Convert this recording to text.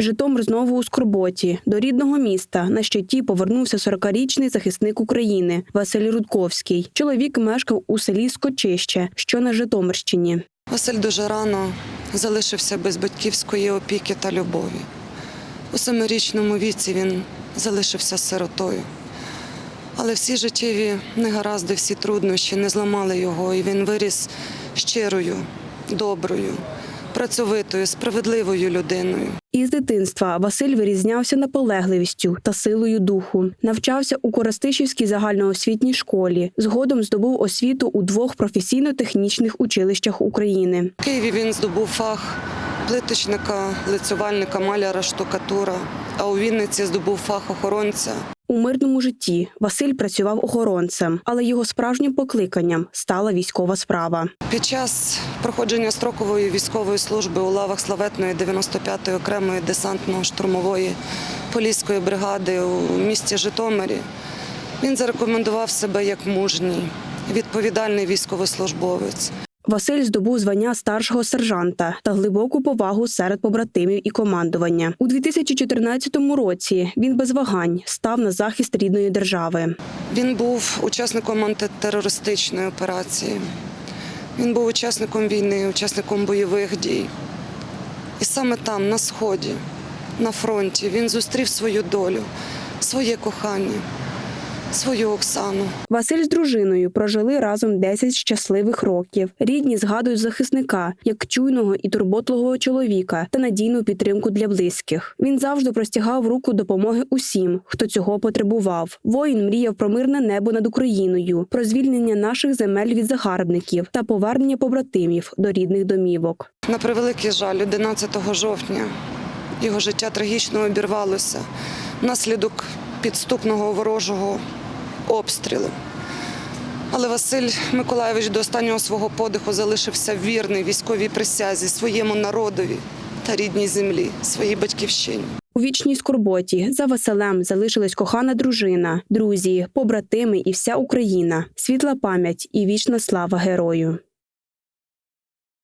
Житомир знову у скорботі. До рідного міста на щиті повернувся 40-річний захисник України Василь Рудковський. Чоловік мешкав у селі Скочище, що на Житомирщині. Василь дуже рано залишився без батьківської опіки та любові. У семирічному віці він залишився сиротою. Але всі життєві негаразди, всі труднощі не зламали його, і він виріс щирою, доброю, працьовитою, справедливою людиною. Із дитинства Василь вирізнявся наполегливістю та силою духу. Навчався у Коростишівській загальноосвітній школі. Згодом здобув освіту у двох професійно-технічних училищах України. В Києві він здобув фах плиточника, лицювальника, маляра, штукатура, а у Вінниці здобув фах охоронця. У мирному житті Василь працював охоронцем, але його справжнім покликанням стала військова справа. Під час проходження строкової військової служби у лавах славетної 95-ї окремої десантно-штурмової поліської бригади у місті Житомирі він зарекомендував себе як мужній, відповідальний військовослужбовець. Василь здобув звання старшого сержанта та глибоку повагу серед побратимів і командування. У 2014 році він без вагань став на захист рідної держави. Він був учасником антитерористичної операції. Він був учасником війни, учасником бойових дій. І саме там, на сході, на фронті, він зустрів свою долю, своє кохання, свою Оксану. Василь з дружиною прожили разом 10 щасливих років. Рідні згадують захисника як чуйного і турботливого чоловіка та надійну підтримку для близьких. Він завжди простягав руку допомоги усім, хто цього потребував. Воїн мріяв про мирне небо над Україною, про звільнення наших земель від загарбників та повернення побратимів до рідних домівок. На превеликий жаль, 11 жовтня його життя трагічно обірвалося внаслідок підступного ворожого обстрілу. Але Василь Миколайович до останнього свого подиху залишився вірний військовій присязі своєму народові та рідній землі, своїй батьківщині. У вічній скорботі за Василем залишилась кохана дружина, друзі, побратими і вся Україна. Світла пам'ять і вічна слава герою.